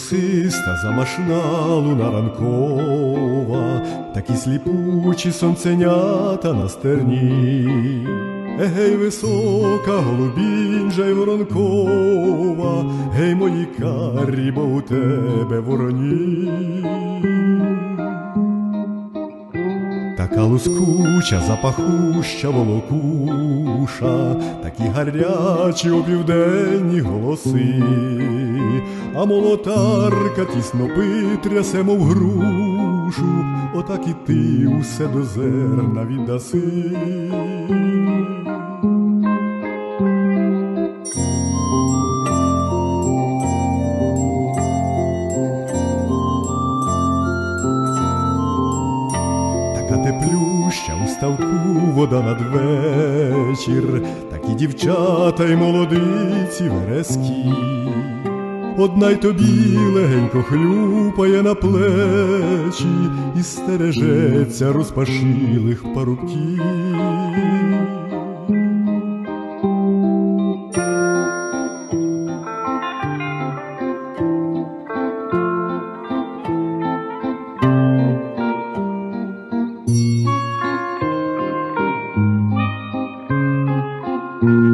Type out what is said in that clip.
голосиста, замашна луна ранкова, такі сліпучі сонценята на стерні. Егей, висока, голубінжа й воронкова, гей, мої карі, бо у тебе вороні. Така лускуча, запахуща волокуша, такі гарячі опівденні голоси, а молотарка тісно трясе, мов грушу, отак і ти усе до зерна віддаси. Теплюща у ставку вода надвечір, такі дівчата й молодиці верезкі одна й тобі легенько хлюпає на плечі і стережеться розпашилих парубків. thank mm -hmm. you